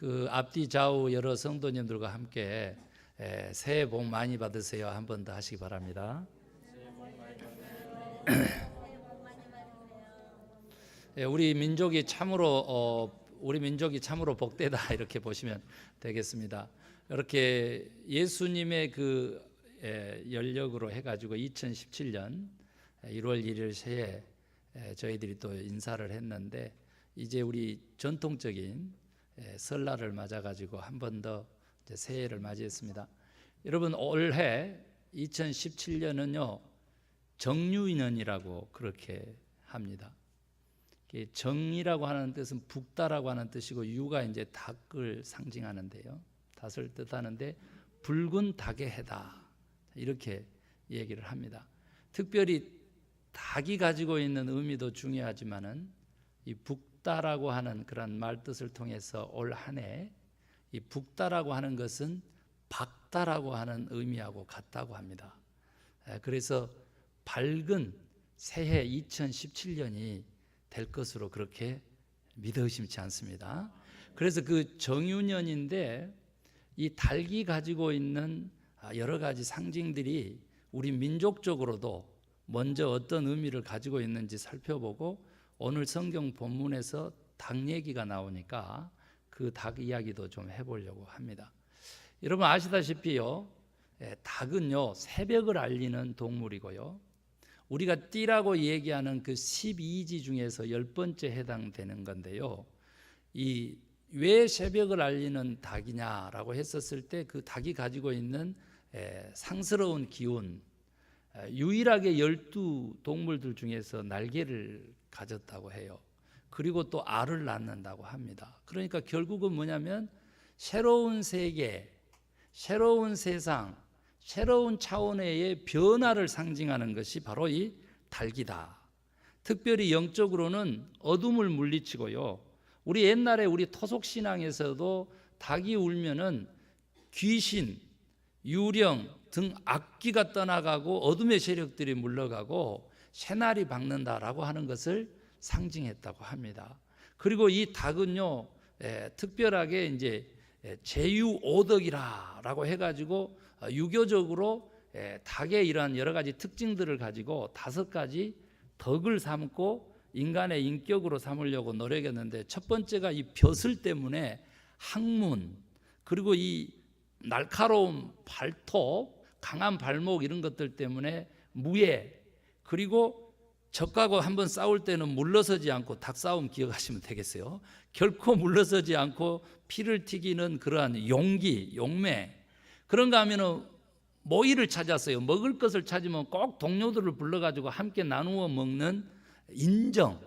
그 앞뒤 좌우 여러 성도님들과 함께 에, 새해 복 많이 받으세요. 한 번 더 하시기 바랍니다. 예, 우리 민족이 참으로 어, 우리 민족이 참으로 복되다 이렇게 보시면 되겠습니다. 이렇게 예수님의 그 예, 연력으로 해가지고 2017년 1월 1일 새해 예, 저희들이 또 인사를 했는데 이제 우리 전통적인 예, 설날을 맞아가지고 한 번 더 새해를 맞이했습니다. 여러분 올해 2017년은요 정유인년이라고 그렇게 합니다. 정이라고 하는 뜻은 붓다라고 하는 뜻이고 유가 이제 닭을 상징하는데요. 닭을 뜻하는데 붉은 닭의 해다 이렇게 얘기를 합니다. 특별히 닭이 가지고 있는 의미도 중요하지만은 이 북 다라고 하는 그런 말 뜻을 통해서 올 한 해 이 북다라고 하는 것은 박다라고 하는 의미하고 같다고 합니다. 에, 그래서 밝은 새해 2017년이 될 것으로 그렇게 믿어 의심치 않습니다. 그래서 그 정유년인데 이 닭이 가지고 있는 아, 여러 가지 상징들이 우리 민족적으로도 먼저 어떤 의미를 가지고 있는지 살펴보고 오늘 성경 본문에서 닭 얘기가 나오니까 그 닭 이야기도 좀 해보려고 합니다. 여러분 아시다시피요, 예, 닭은요 새벽을 알리는 동물이고요. 우리가 띠라고 얘기하는 그 12지 중에서 열 번째 해당되는 건데요. 이 왜 새벽을 알리는 닭이냐라고 했었을 때 그 닭이 가지고 있는 에, 상스러운 기운, 에, 유일하게 열두 동물들 중에서 날개를 가졌다고 해요. 그리고 또 알을 낳는다고 합니다. 그러니까 결국은 뭐냐면 새로운 세계, 새로운 세상, 새로운 차원의 변화를 상징하는 것이 바로 이 닭이다. 특별히 영적으로는 어둠을 물리치고요. 우리 옛날에 우리 토속 신앙에서도 닭이 울면은 귀신, 유령 등 악기가 떠나가고 어둠의 세력들이 물러가고 새날이 밝는다라고 하는 것을 상징했다고 합니다. 그리고 이 닭은요 에, 특별하게 이제 제유오덕이라라고 해가지고 어, 유교적으로 에, 닭의 이러한 여러 가지 특징들을 가지고 다섯 가지 덕을 삼고 인간의 인격으로 삼으려고 노력했는데 첫 번째가 이 벼슬 때문에 학문 그리고 이 날카로운 발톱, 강한 발목 이런 것들 때문에 무예 그리고 적하고 한번 싸울 때는 물러서지 않고 닭싸움 기억하시면 되겠어요. 결코 물러서지 않고 피를 튀기는 그러한 용기, 용매 그런가 하면은 모이를 찾았어요. 먹을 것을 찾으면 꼭 동료들을 불러가지고 함께 나누어 먹는 인정.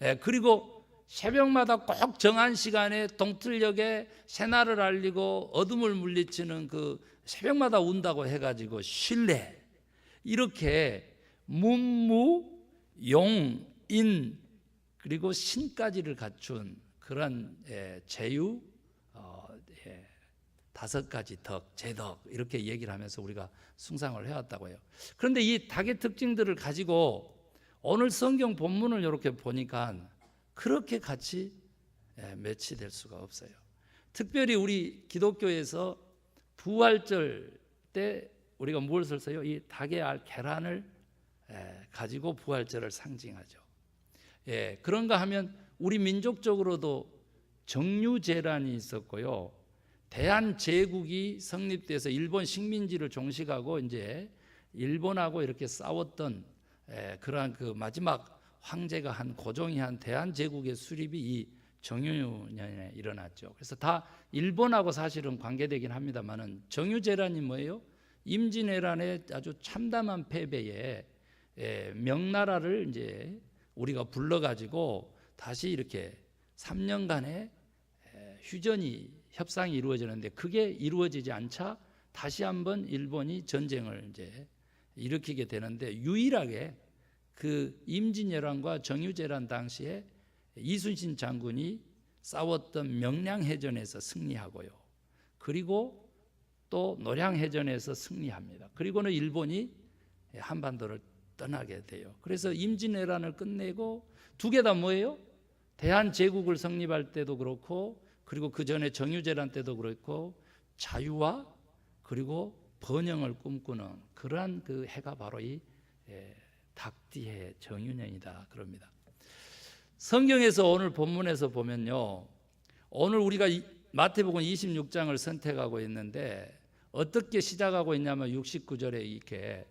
예, 그리고 새벽마다 꼭 정한 시간에 동틀역에 새날을 알리고 어둠을 물리치는 그 새벽마다 운다고 해가지고 신뢰. 이렇게 문무, 용, 인 그리고 신까지를 갖춘 그런 예, 제유 어, 예, 다섯 가지 덕, 제덕 이렇게 얘기를 하면서 우리가 숭상을 해왔다고 해요. 그런데 이 닭의 특징들을 가지고 오늘 성경 본문을 이렇게 보니까 그렇게 같이 예, 매치될 수가 없어요. 특별히 우리 기독교에서 부활절 때 우리가 무엇을 써요? 이 닭의 알 계란을 예, 가지고 부활절을 상징하죠. 예, 그런가 하면 우리 민족적으로도 정유재란이 있었고요. 대한제국이 성립돼서 일본 식민지를 종식하고 이제 일본하고 이렇게 싸웠던 에, 그러한 그 마지막 황제가 한 고종이 한 대한제국의 수립이 이 정유년에 일어났죠. 그래서 다 일본하고 사실은 관계되긴 합니다만은 정유재란이 뭐예요? 임진왜란의 아주 참담한 패배에 에, 명나라를 이제 우리가 불러가지고 다시 이렇게 3년간의 휴전이 협상이 이루어지는데 그게 이루어지지 않자 다시 한번 일본이 전쟁을 이제 일으키게 되는데 유일하게 그 임진왜란과 정유재란 당시에 이순신 장군이 싸웠던 명량해전에서 승리하고요. 그리고 또 노량해전에서 승리합니다. 그리고는 일본이 한반도를 떠나게 돼요. 그래서 임진왜란을 끝내고 두 개 다 뭐예요? 대한제국을 성립할 때도 그렇고 그리고 그 전에 정유재란 때도 그렇고 자유와 그리고 번영을 꿈꾸는 그러한 그 해가 바로 이 예, 닭띠해 정유년이다 그럽니다. 성경에서 오늘 본문에서 보면요. 오늘 우리가 이- 마태복음 26장을 선택하고 있는데 어떻게 시작하고 있냐면 69절에 이렇게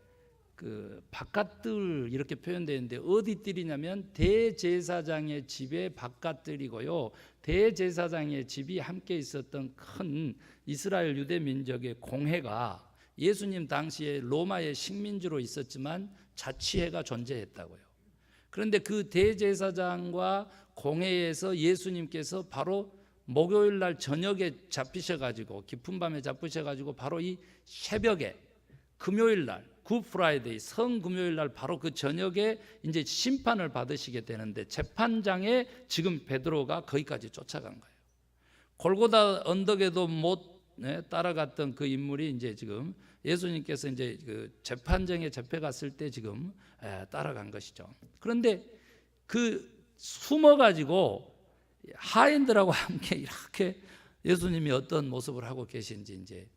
그 바깥들 이렇게 표현되어 있는데 어디 뜰이냐면 대제사장의 집의 바깥뜰이고요. 대제사장의 집이 함께 있었던 큰 이스라엘 유대 민족의 공회가 예수님 당시에 로마의 식민지로 있었지만 자치회가 존재했다고요. 그런데 그 대제사장과 공회에서 예수님께서 바로 목요일 날 저녁에 잡히셔 가지고 깊은 밤에 잡히셔 가지고 바로 이 새벽에 금요일 날 굿프라이데이 성금요일 날 바로 그 저녁에 이제 심판을 받으시게 되는데 재판장에 지금 베드로가 거기까지 쫓아간 거예요. 골고다 언덕에도 못 네, 따라갔던 그 인물이 이제 지금 예수님께서 이제 그 재판정에 잡혀갔을 때 지금 에, 따라간 것이죠. 그런데 그 숨어가지고 하인들하고 함께 이렇게 예수님이 어떤 모습을 하고 계신지 이제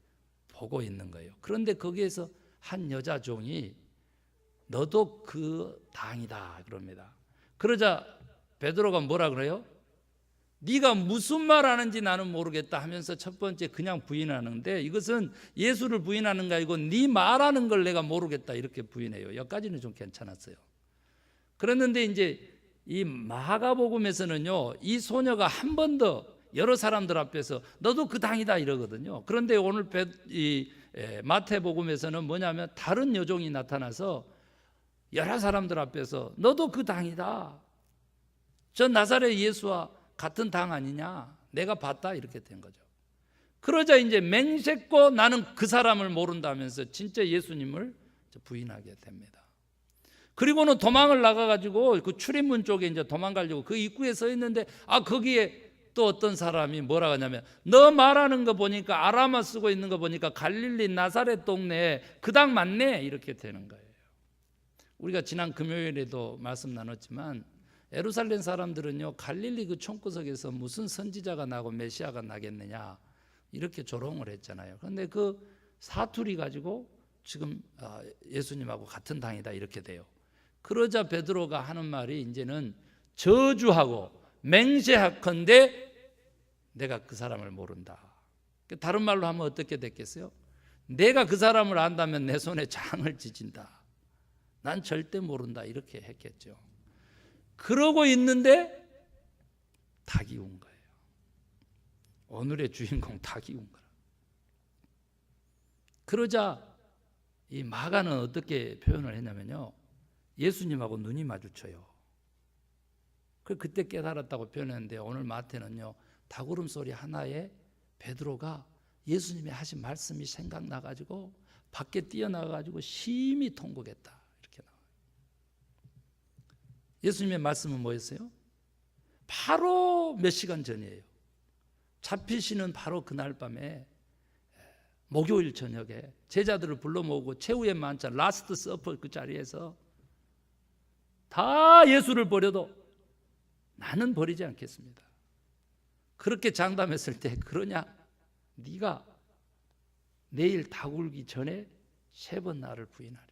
보고 있는 거예요. 그런데 거기에서 한 여자 종이 너도 그 당이다 그럽니다. 그러자 베드로가 뭐라 그래요? 네가 무슨 말 하는지 나는 모르겠다 하면서 첫 번째 그냥 부인하는데 이것은 예수를 부인하는 게 아니고 네 말하는 걸 내가 모르겠다 이렇게 부인해요. 여기까지는 좀 괜찮았어요. 그랬는데 이제 이 마가복음에서는요 이 소녀가 한 번 더 여러 사람들 앞에서 너도 그 당이다 이러거든요. 그런데 오늘 베, 이 에, 마태복음에서는 뭐냐면 다른 여종이 나타나서 여러 사람들 앞에서 너도 그 당이다. 저 나사렛 예수와 같은 당 아니냐? 내가 봤다 이렇게 된 거죠. 그러자 이제 맹세코 나는 그 사람을 모른다면서 진짜 예수님을 부인하게 됩니다. 그리고는 도망을 나가가지고 그 출입문 쪽에 이제 도망가려고 그 입구에 서 있는데 아 거기에 또 어떤 사람이 뭐라 하냐면 너 말하는 거 보니까 아람어 쓰고 있는 거 보니까 갈릴리 나사렛 동네에 그당 맞네 이렇게 되는 거예요. 우리가 지난 금요일에도 말씀 나눴지만 에루살렘 사람들은요 갈릴리 그 총구석에서 무슨 선지자가 나고 메시아가 나겠느냐 이렇게 조롱을 했잖아요. 그런데 그 사투리 가지고 지금 아, 예수님하고 같은 당이다 이렇게 돼요. 그러자 베드로가 하는 말이 이제는 저주하고 맹세하건대 내가 그 사람을 모른다. 다른 말로 하면 어떻게 됐겠어요? 내가 그 사람을 안다면 내 손에 장을 지진다. 난 절대 모른다 이렇게 했겠죠. 그러고 있는데 닭이 온 거예요. 오늘의 주인공 닭이 온 거라. 그러자 이 마가는 어떻게 표현을 했냐면요. 예수님하고 눈이 마주쳐요. 그 그때 깨달았다고 표현했는데 오늘 마태는요. 닭울음 소리 하나에 베드로가 예수님이 하신 말씀이 생각나 가지고 밖에 뛰어나가 가지고 심히 통곡했다. 이렇게 나와요. 예수님의 말씀은 뭐였어요? 바로 몇 시간 전이에요. 잡히시는 바로 그날 밤에 목요일 저녁에 제자들을 불러 모으고 최후의 만찬 라스트 서퍼 그 자리에서 다 예수를 버려도 나는 버리지 않겠습니다. 그렇게 장담했을 때 그러냐? 네가 내일 다 굴기 전에 세 번 나를 부인하리라.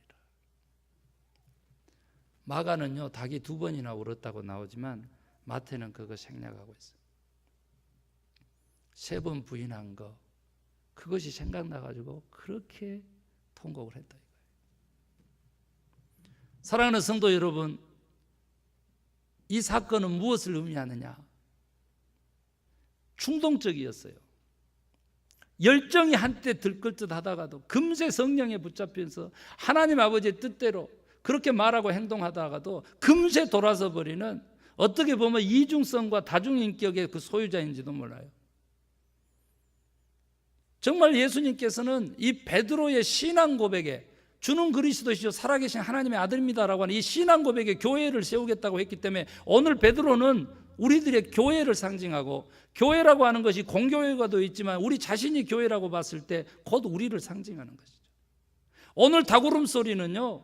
마가는요 닭이 두 번이나 울었다고 나오지만 마태는 그거 생략하고 있어요. 세 번 부인한 거 그것이 생각나 가지고 그렇게 통곡을 했다 이거예요. 사랑하는 성도 여러분, 이 사건은 무엇을 의미하느냐? 충동적이었어요. 열정이 한때 들끓 듯 하다가도 금세 성령에 붙잡혀서 하나님 아버지의 뜻대로 그렇게 말하고 행동하다가도 금세 돌아서 버리는 어떻게 보면 이중성과 다중인격의 그 소유자인지도 몰라요. 정말 예수님께서는 이 베드로의 신앙 고백에 주는 그리스도시요 살아계신 하나님의 아들입니다라고 하는 이 신앙 고백에 교회를 세우겠다고 했기 때문에 오늘 베드로는 우리들의 교회를 상징하고 교회라고 하는 것이 공교회가도 있지만 우리 자신이 교회라고 봤을 때 곧 우리를 상징하는 것이죠. 오늘 다구름 소리는요.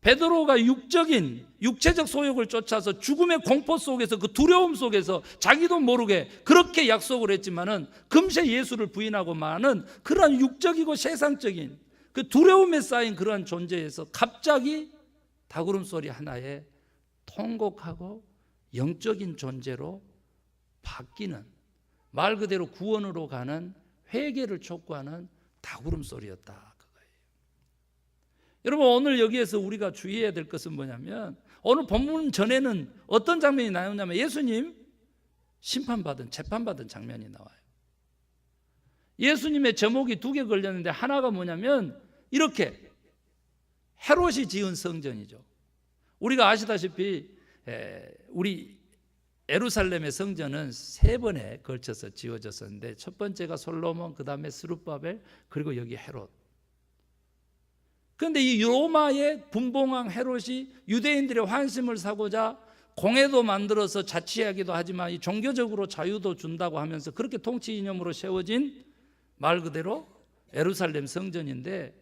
베드로가 육적인 육체적 소욕을 쫓아서 죽음의 공포 속에서 그 두려움 속에서 자기도 모르게 그렇게 약속을 했지만은 금세 예수를 부인하고 마는 그러한 육적이고 세상적인 그 두려움에 쌓인 그러한 존재에서 갑자기 다구름 소리 하나에 통곡하고 영적인 존재로 바뀌는 말 그대로 구원으로 가는 회개를 촉구하는 다구름 소리였다. 그거예요. 여러분 오늘 여기에서 우리가 주의해야 될 것은 뭐냐면 오늘 본문 전에는 어떤 장면이 나오냐면 예수님 심판받은 재판받은 장면이 나와요. 예수님의 제목이 두 개 걸렸는데 하나가 뭐냐면 이렇게 헤롯이 지은 성전이죠. 우리가 아시다시피 에, 우리 에루살렘의 성전은 세 번에 걸쳐서 지어졌었는데 첫 번째가 솔로몬, 그 다음에 스룹바벨, 그리고 여기 헤롯. 그런데 이 로마의 분봉왕 헤롯이 유대인들의 환심을 사고자 공회도 만들어서 자치하기도 하지만 이 종교적으로 자유도 준다고 하면서 그렇게 통치 이념으로 세워진 말 그대로 에루살렘 성전인데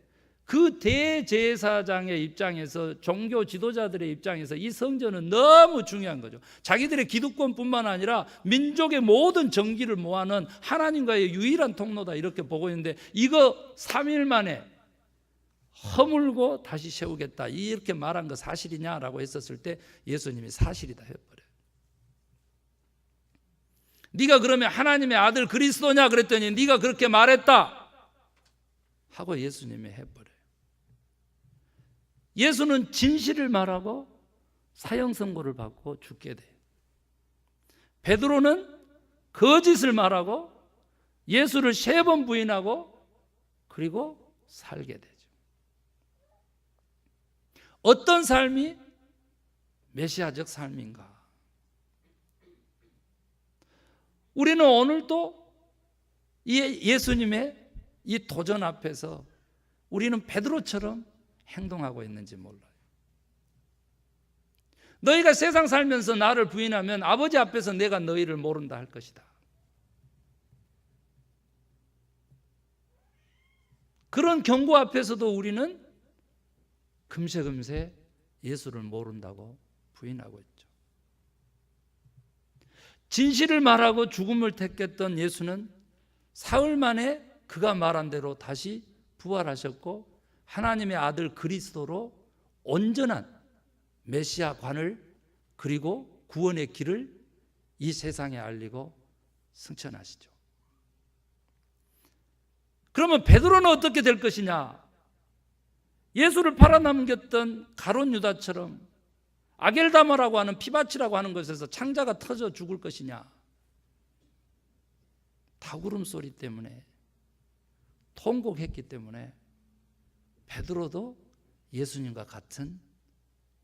그 대제사장의 입장에서 종교 지도자들의 입장에서 이 성전은 너무 중요한 거죠. 자기들의 기득권뿐만 아니라 민족의 모든 정기를 모아는 하나님과의 유일한 통로다 이렇게 보고 있는데 이거 3일 만에 허물고 다시 세우겠다 이렇게 말한 거 사실이냐라고 했었을 때 예수님이 사실이다 해버려요. 네가 그러면 하나님의 아들 그리스도냐 그랬더니 네가 그렇게 말했다 하고 예수님이 해버려요. 예수는 진실을 말하고 사형 선고를 받고 죽게 돼요. 베드로는 거짓을 말하고 예수를 세 번 부인하고 그리고 살게 되죠. 어떤 삶이 메시아적 삶인가? 우리는 오늘도 이 예수님의 이 도전 앞에서 우리는 베드로처럼 행동하고 있는지 몰라요. 너희가 세상 살면서 나를 부인하면 아버지 앞에서 내가 너희를 모른다 할 것이다. 그런 경고 앞에서도 우리는 금세금세 예수를 모른다고 부인하고 있죠. 진실을 말하고 죽음을 택했던 예수는 사흘 만에 그가 말한 대로 다시 부활하셨고 하나님의 아들 그리스도로 온전한 메시아 관을 그리고 구원의 길을 이 세상에 알리고 승천하시죠. 그러면 베드로는 어떻게 될 것이냐? 예수를 팔아넘겼던 가론 유다처럼 아겔다마라고 하는 피바치라고 하는 것에서 창자가 터져 죽을 것이냐? 다구름 소리 때문에 통곡했기 때문에 베드로도 예수님과 같은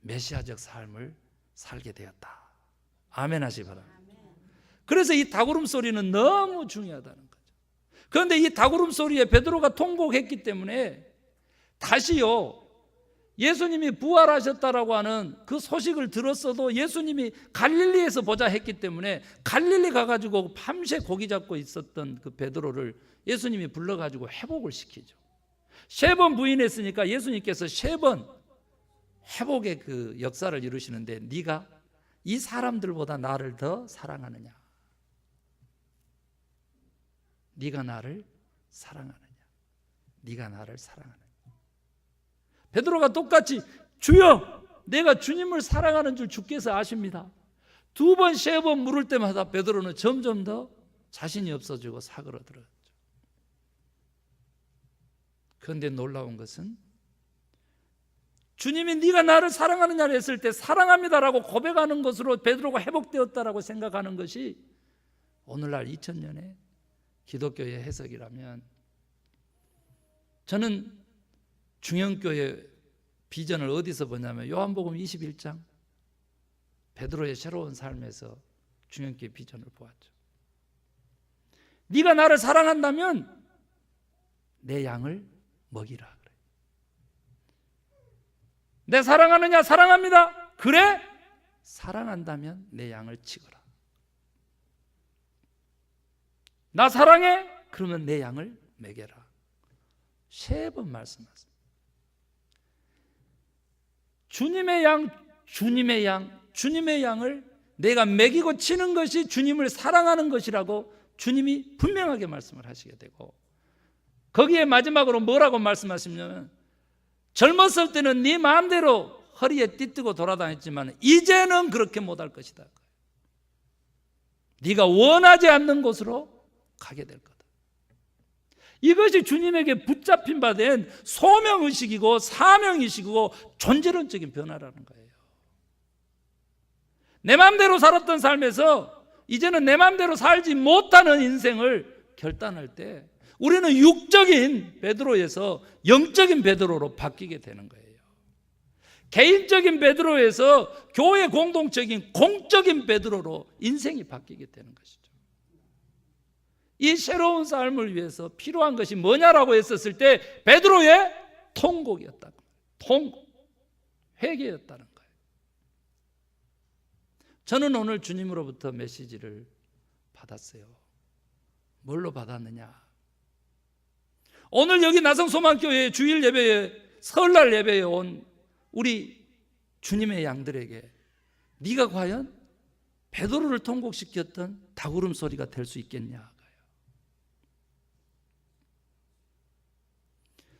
메시아적 삶을 살게 되었다. 아멘 하시 바랍니다. 그래서 이 다구름 소리는 너무 중요하다는 거죠. 그런데 이 다구름 소리에 베드로가 통곡했기 때문에 다시요 예수님이 부활하셨다라고 하는 그 소식을 들었어도 예수님이 갈릴리에서 보자 했기 때문에 갈릴리 가가지고 밤새 고기 잡고 있었던 그 베드로를 예수님이 불러가지고 회복을 시키죠. 세 번 부인했으니까 예수님께서 세 번 회복의 그 역사를 이루시는데 네가 이 사람들보다 나를 더 사랑하느냐? 네가 나를 사랑하느냐? 네가 나를 사랑하느냐? 베드로가 똑같이 주여 내가 주님을 사랑하는 줄 주께서 아십니다. 두 번, 세 번 물을 때마다 베드로는 점점 더 자신이 없어지고 사그러들었죠. 그런데 놀라운 것은 주님이 네가 나를 사랑하느냐를 했을 때 사랑합니다라고 고백하는 것으로 베드로가 회복되었다라고 생각하는 것이 오늘날 2000년의 기독교의 해석이라면 저는 중형교회 비전을 어디서 보냐면 요한복음 21장 베드로의 새로운 삶에서 중형교회 비전을 보았죠. 네가 나를 사랑한다면 내 양을 먹이라 그래. 내 사랑하느냐 사랑합니다. 그래? 사랑한다면 내 양을 치거라. 나 사랑해? 그러면 내 양을 먹여라. 세 번 말씀하세요. 주님의 양, 주님의 양, 주님의 양을 내가 먹이고 치는 것이 주님을 사랑하는 것이라고 주님이 분명하게 말씀을 하시게 되고 거기에 마지막으로 뭐라고 말씀하시냐면 젊었을 때는 네 마음대로 허리에 띠뜨고 돌아다녔지만 이제는 그렇게 못할 것이다. 네가 원하지 않는 곳으로 가게 될 거다. 이것이 주님에게 붙잡힌 바 된 소명 의식이고 사명 의식이고 존재론적인 변화라는 거예요. 내 마음대로 살았던 삶에서 이제는 내 마음대로 살지 못하는 인생을 결단할 때 우리는 육적인 베드로에서 영적인 베드로로 바뀌게 되는 거예요. 개인적인 베드로에서 교회 공동적인 공적인 베드로로 인생이 바뀌게 되는 것이죠. 이 새로운 삶을 위해서 필요한 것이 뭐냐라고 했었을 때 베드로의 통곡이었다. 통곡. 회개였다는 거예요. 저는 오늘 주님으로부터 메시지를 받았어요. 뭘로 받았느냐? 오늘 여기 나성소망교회 주일 예배에 설날 예배에 온 우리 주님의 양들에게 네가 과연 베드로를 통곡시켰던 다구름 소리가 될 수 있겠냐?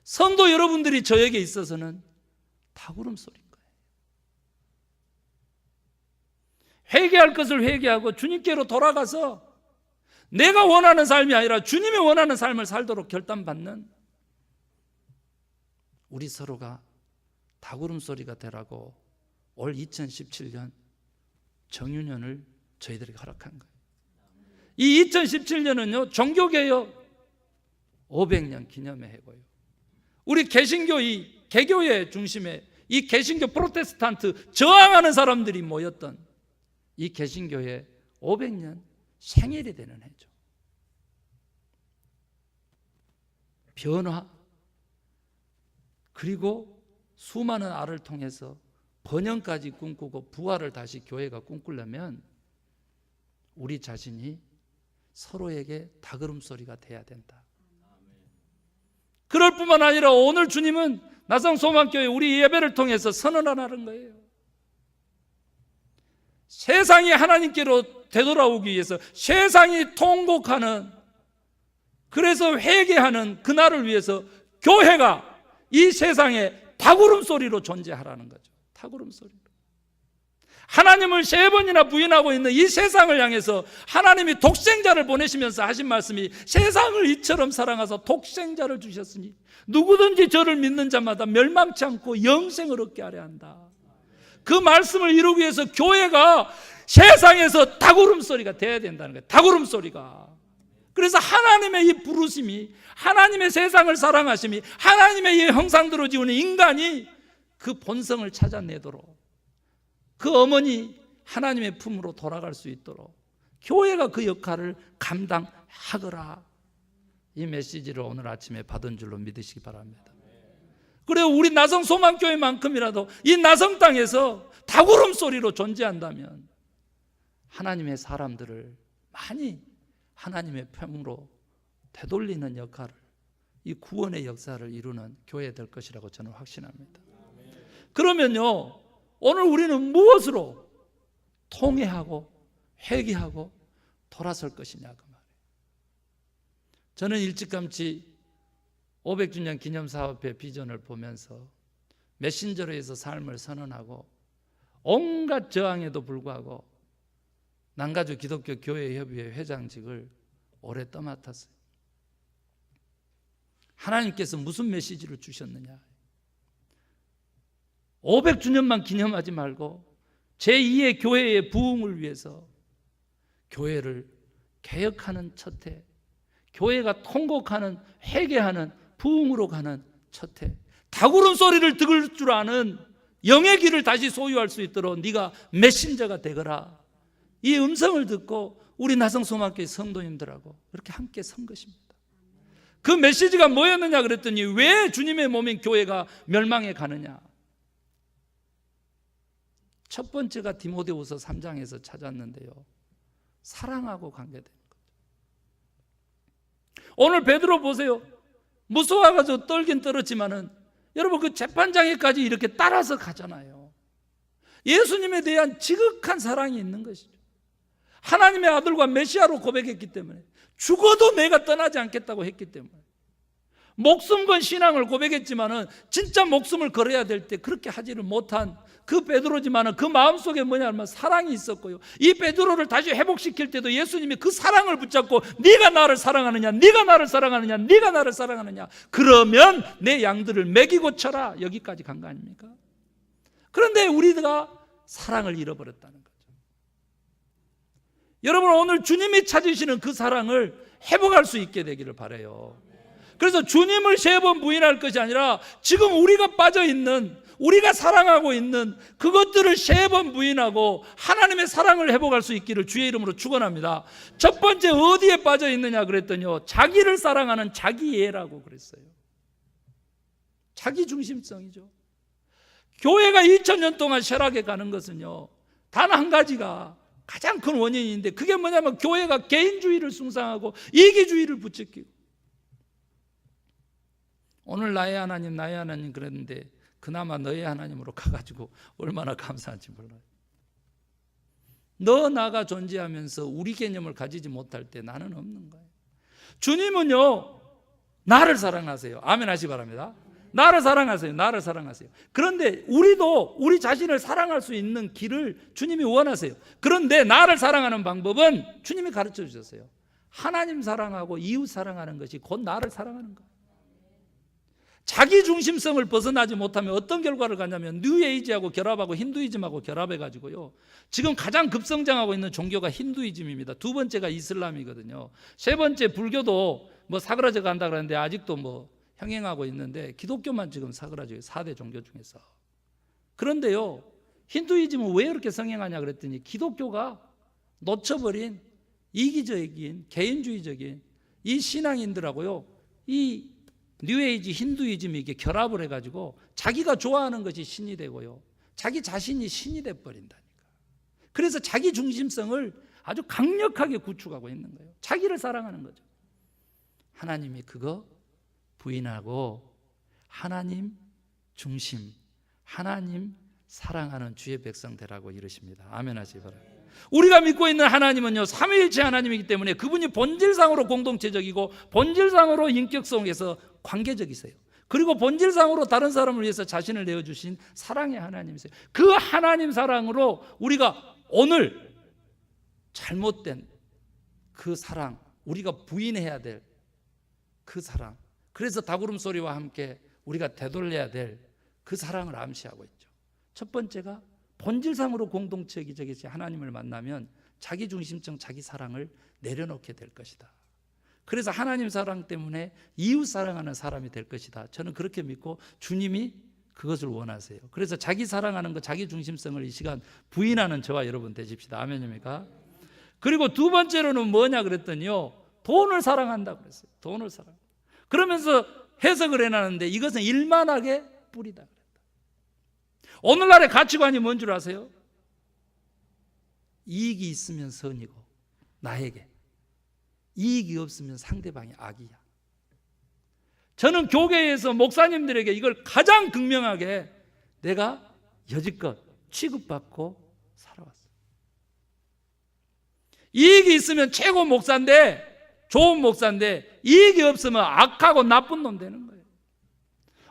성도 여러분들이 저에게 있어서는 다구름 소리인 거예요. 회개할 것을 회개하고 주님께로 돌아가서 내가 원하는 삶이 아니라 주님이 원하는 삶을 살도록 결단받는 우리 서로가 다구름 소리가 되라고 올 2017년 정유년을 저희들에게 허락한 거예요. 이 2017년은요 종교개혁 500년 기념의 해고요. 우리 개신교 이 개교의 중심에 이 개신교 프로테스탄트 저항하는 사람들이 모였던 이 개신교의 500년 생일이 되는 해죠. 변화 그리고 수많은 알을 통해서 번영까지 꿈꾸고 부활을 다시 교회가 꿈꾸려면 우리 자신이 서로에게 다그름 소리가 돼야 된다. 그럴 뿐만 아니라 오늘 주님은 나성 소망교회 우리 예배를 통해서 선언하는 거예요. 세상이 하나님께로 되돌아오기 위해서 세상이 통곡하는 그래서 회개하는 그날을 위해서 교회가 이 세상에 다구름 소리로 존재하라는 거죠. 다구름 소리로. 하나님을 세 번이나 부인하고 있는 이 세상을 향해서 하나님이 독생자를 보내시면서 하신 말씀이 세상을 이처럼 사랑하사 독생자를 주셨으니 누구든지 저를 믿는 자마다 멸망치 않고 영생을 얻게 하려 한다. 그 말씀을 이루기 위해서 교회가 세상에서 다구름 소리가 돼야 된다는 거예요. 다구름 소리가. 그래서 하나님의 이 부르심이 하나님의 세상을 사랑하심이 하나님의 이 형상대로 지우는 인간이 그 본성을 찾아내도록 그 어머니 하나님의 품으로 돌아갈 수 있도록 교회가 그 역할을 감당하거라. 이 메시지를 오늘 아침에 받은 줄로 믿으시기 바랍니다. 그래요. 우리 나성 소망교회만큼이라도 이 나성 땅에서 다구름 소리로 존재한다면 하나님의 사람들을 많이 하나님의 편으로 되돌리는 역할을 이 구원의 역사를 이루는 교회 될 것이라고 저는 확신합니다. 그러면요. 오늘 우리는 무엇으로 통회하고 회개하고 돌아설 것이냐 그 말이에요. 저는 일찌감치 500주년 기념 사업회 비전을 보면서 메신저로에서 삶을 선언하고 온갖 저항에도 불구하고 남가주 기독교 교회 협의회 회장직을 오래 떠맡았어요. 하나님께서 무슨 메시지를 주셨느냐? 500주년만 기념하지 말고 제2의 교회의 부흥을 위해서 교회를 개혁하는 첫해, 교회가 통곡하는 회개하는 부흥으로 가는 첫 해, 다구름 소리를 들을 줄 아는 영의 길을 다시 소유할 수 있도록 네가 메신저가 되거라. 이 음성을 듣고 우리 나성소망교회 성도님들하고 이렇게 함께 선 것입니다. 그 메시지가 뭐였느냐 그랬더니 왜 주님의 몸인 교회가 멸망해 가느냐? 첫 번째가 디모데후서 3장에서 찾았는데요. 사랑하고 관계되는 거죠. 오늘 베드로 보세요. 무서워가지고 떨긴 떨었지만은 여러분 그 재판장에까지 이렇게 따라서 가잖아요. 예수님에 대한 지극한 사랑이 있는 것이죠. 하나님의 아들과 메시아로 고백했기 때문에 죽어도 내가 떠나지 않겠다고 했기 때문에 목숨 건 신앙을 고백했지만은 진짜 목숨을 걸어야 될 때 그렇게 하지를 못한 그 베드로지만은 그 마음속에 뭐냐면 사랑이 있었고요. 이 베드로를 다시 회복시킬 때도 예수님이 그 사랑을 붙잡고 네가 나를 사랑하느냐? 네가 나를 사랑하느냐? 네가 나를 사랑하느냐? 그러면 내 양들을 먹이고 쳐라. 여기까지 간 거 아닙니까? 그런데 우리가 사랑을 잃어버렸다는 거죠. 여러분 오늘 주님이 찾으시는 그 사랑을 회복할 수 있게 되기를 바래요. 그래서 주님을 세 번 부인할 것이 아니라 지금 우리가 빠져 있는 우리가 사랑하고 있는 그것들을 세 번 부인하고 하나님의 사랑을 회복할 수 있기를 주의 이름으로 축원합니다. 첫 번째 어디에 빠져 있느냐 그랬더니요. 자기를 사랑하는 자기애라고 그랬어요. 자기 중심성이죠. 교회가 2000년 동안 쇠락해 가는 것은요. 단 한 가지가 가장 큰 원인인데 그게 뭐냐면 교회가 개인주의를 숭상하고 이기주의를 부추기고 오늘 나의 하나님 나의 하나님 그랬는데 그나마 너의 하나님으로 가가지고 얼마나 감사한지 몰라요. 너 나가 존재하면서 우리 개념을 가지지 못할 때 나는 없는 거예요. 주님은요 나를 사랑하세요. 아멘 하시 기 바랍니다. 나를 사랑하세요. 나를 사랑하세요. 그런데 우리도 우리 자신을 사랑할 수 있는 길을 주님이 원하세요. 그런데 나를 사랑하는 방법은 주님이 가르쳐 주셨어요. 하나님 사랑하고 이웃 사랑하는 것이 곧 나를 사랑하는 거예요. 자기 중심성을 벗어나지 못하면 어떤 결과를 갖냐면 뉴에이지하고 결합하고 힌두이즘하고 결합해 가지고요. 지금 가장 급성장하고 있는 종교가 힌두이즘입니다. 두 번째가 이슬람이거든요. 세 번째 불교도 뭐 사그라져 간다 그러는데 아직도 뭐 형행하고 있는데 기독교만 지금 사그라져요. 4대 종교 중에서. 그런데요. 힌두이즘은 왜 이렇게 성행하냐 그랬더니 기독교가 놓쳐버린 이기적인 개인주의적인 이 신앙인들하고요. 이 뉴에이지 힌두이즘이 이게 결합을 해가지고 자기가 좋아하는 것이 신이 되고요. 자기 자신이 신이 돼 버린다니까. 그래서 자기 중심성을 아주 강력하게 구축하고 있는 거예요. 자기를 사랑하는 거죠. 하나님이 그거 부인하고 하나님 중심, 하나님 사랑하는 주의 백성 되라고 이르십니다. 아멘 하시기 바랍니다. 우리가 믿고 있는 하나님은요, 삼위일체 하나님이기 때문에 그분이 본질상으로 공동체적이고 본질상으로 인격성에서 관계적이세요. 그리고 본질상으로 다른 사람을 위해서 자신을 내어 주신 사랑의 하나님이세요. 그 하나님 사랑으로 우리가 오늘 잘못된 그 사랑, 우리가 부인해야 될 그 사랑, 그래서 다구름 소리와 함께 우리가 되돌려야 될 그 사랑을 암시하고 있죠. 첫 번째가 본질상으로 공동체적이지 하나님을 만나면 자기 중심적 자기 사랑을 내려놓게 될 것이다. 그래서 하나님 사랑 때문에 이웃 사랑하는 사람이 될 것이다. 저는 그렇게 믿고 주님이 그것을 원하세요. 그래서 자기 사랑하는 것, 자기 중심성을 이 시간 부인하는 저와 여러분 되십시다. 아멘입니까? 그리고 두 번째로는 뭐냐 그랬더니요. 돈을 사랑한다 그랬어요. 돈을 사랑. 그러면서 해석을 해놨는데 이것은 일만하게 뿌리다. 오늘날의 가치관이 뭔 줄 아세요? 이익이 있으면 선이고 나에게 이익이 없으면 상대방이 악이야. 저는 교계에서 목사님들에게 이걸 가장 극명하게 내가 여지껏 취급받고 살아왔어요. 이익이 있으면 최고 목사인데 좋은 목사인데 이익이 없으면 악하고 나쁜 놈 되는 거예요.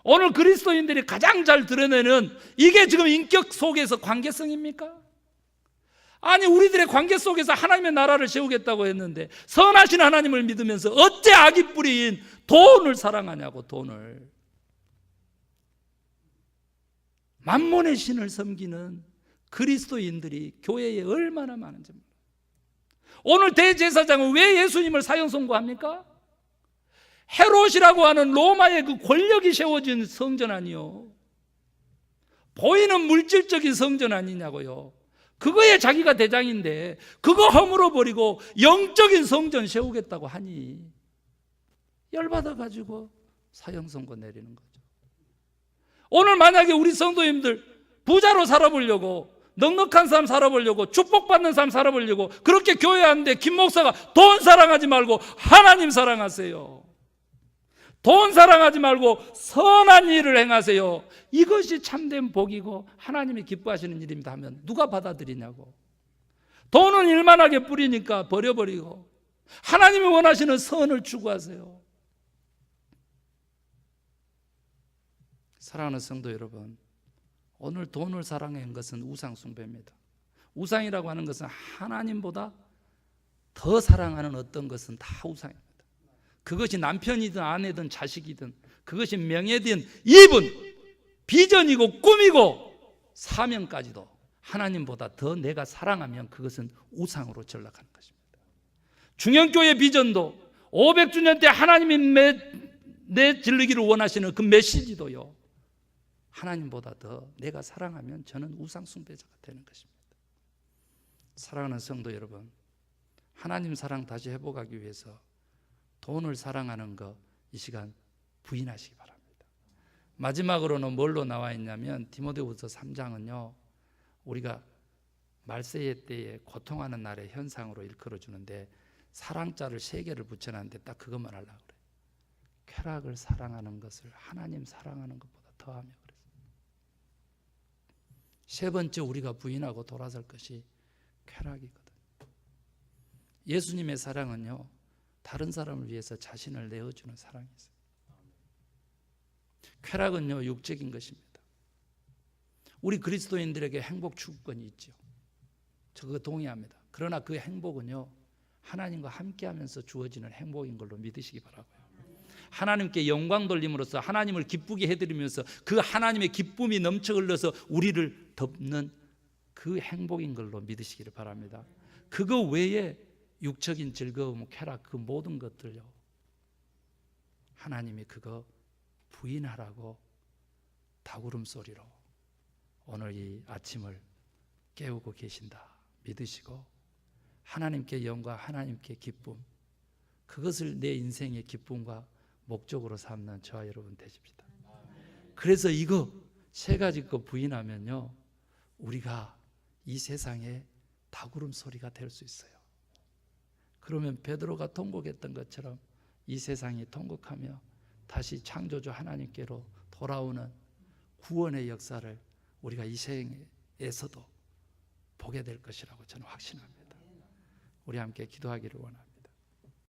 오늘 그리스도인들이 가장 잘 드러내는 이게 지금 인격 속에서 관계성입니까? 아니 우리들의 관계 속에서 하나님의 나라를 세우겠다고 했는데 선하신 하나님을 믿으면서 어째 악이 뿌리인 돈을 사랑하냐고 돈을 만몬의 신을 섬기는 그리스도인들이 교회에 얼마나 많은지. 오늘 대제사장은 왜 예수님을 사형 선고합니까? 헤롯이라고 하는 로마의 그 권력이 세워진 성전 아니요. 보이는 물질적인 성전 아니냐고요. 그거에 자기가 대장인데 그거 허물어 버리고 영적인 성전 세우겠다고 하니 열받아 가지고 사형 선고 내리는 거죠. 오늘 만약에 우리 성도님들 부자로 살아보려고 넉넉한 삶 살아보려고 축복받는 삶 살아보려고 그렇게 교회 하는데 김 목사가 돈 사랑하지 말고 하나님 사랑하세요. 돈 사랑하지 말고 선한 일을 행하세요. 이것이 참된 복이고 하나님이 기뻐하시는 일입니다 하면 누가 받아들이냐고. 돈은 일만하게 뿌리니까 버려버리고 하나님이 원하시는 선을 추구하세요. 사랑하는 성도 여러분, 오늘 돈을 사랑한 것은 우상 숭배입니다. 우상이라고 하는 것은 하나님보다 더 사랑하는 어떤 것은 다 우상입니다. 그것이 남편이든 아내든 자식이든 그것이 명예든 입은 비전이고 꿈이고 사명까지도 하나님보다 더 내가 사랑하면 그것은 우상으로 전락하는 것입니다. 중형교회 비전도 500주년 때 하나님이 내, 내 질르기를 원하시는 그 메시지도요. 하나님보다 더 내가 사랑하면 저는 우상 숭배자가 되는 것입니다. 사랑하는 성도 여러분, 하나님 사랑 다시 회복하기 위해서 돈을 사랑하는 거 이 시간 부인하시기 바랍니다. 마지막으로는 뭘로 나와 있냐면 디모데후서 3장은요. 우리가 말세의 때에 고통하는 날의 현상으로 일컬어 주는데 사랑자를 세 개를 붙여놨는데 딱 그것만 하려고 그래. 쾌락을 사랑하는 것을 하나님 사랑하는 것보다 더하며 그랬어요. 세 번째 우리가 부인하고 돌아설 것이 쾌락이거든. 예수님의 사랑은요. 다른 사람을 위해서 자신을 내어주는 사랑이 있어요. 쾌락은요 육적인 것입니다. 우리 그리스도인들에게 행복 추구권이 있죠. 저 그거 동의합니다. 그러나 그 행복은요 하나님과 함께하면서 주어지는 행복인 걸로 믿으시기 바라고요. 하나님께 영광 돌림으로써 하나님을 기쁘게 해드리면서 그 하나님의 기쁨이 넘쳐 흘러서 우리를 덮는 그 행복인 걸로 믿으시기를 바랍니다. 그거 외에 육적인 즐거움, 쾌락 그 모든 것들요. 하나님이 그거 부인하라고 다구름 소리로 오늘 이 아침을 깨우고 계신다. 믿으시고 하나님께 영광, 하나님께 기쁨 그것을 내 인생의 기쁨과 목적으로 삼는 저와 여러분 되십시다. 그래서 이거 세 가지 거 부인하면요. 우리가 이 세상에 다구름 소리가 될 수 있어요. 그러면 베드로가 통곡했던 것처럼 이 세상이 통곡하며 다시 창조주 하나님께로 돌아오는 구원의 역사를 우리가 이 생에서도 보게 될 것이라고 저는 확신합니다. 우리 함께 기도하기를 원합니다.